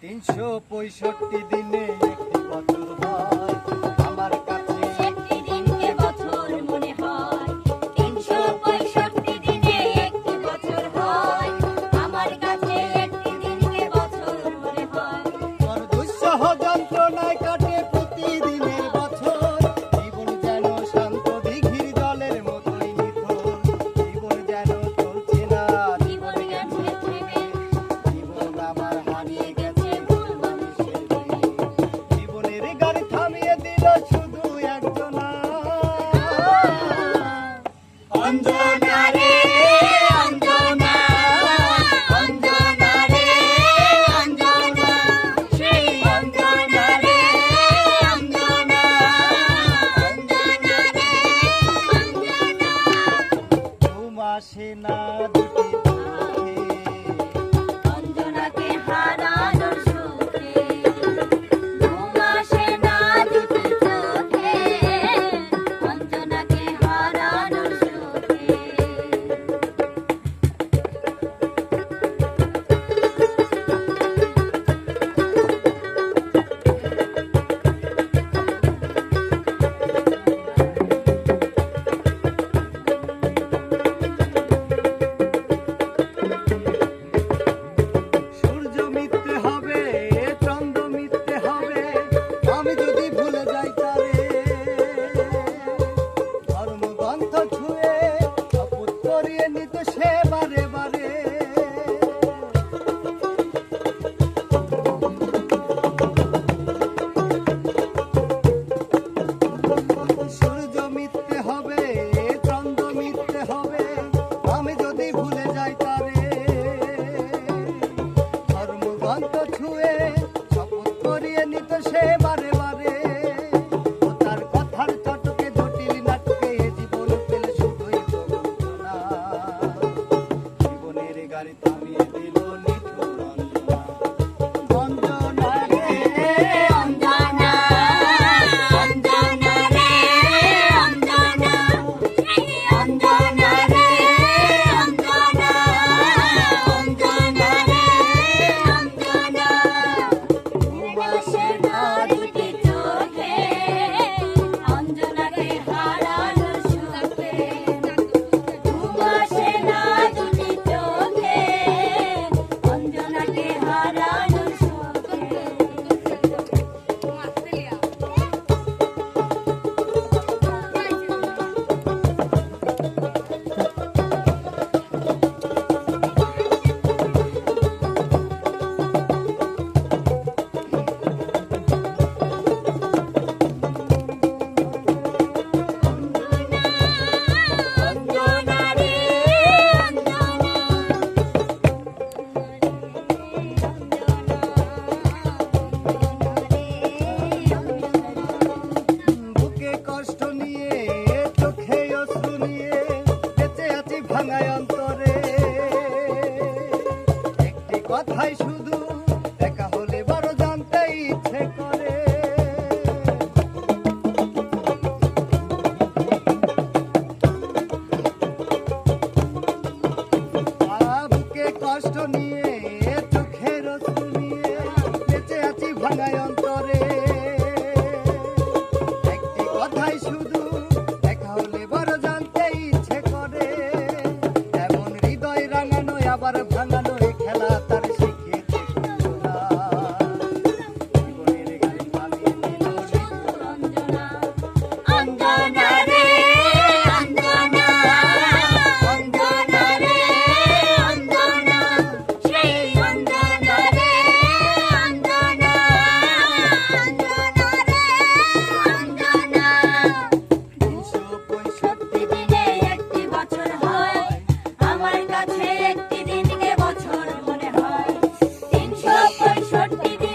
তিনশো পঁয়ষট্টি দিনে একটি বছর I'm not. কথাই শুধু Shorty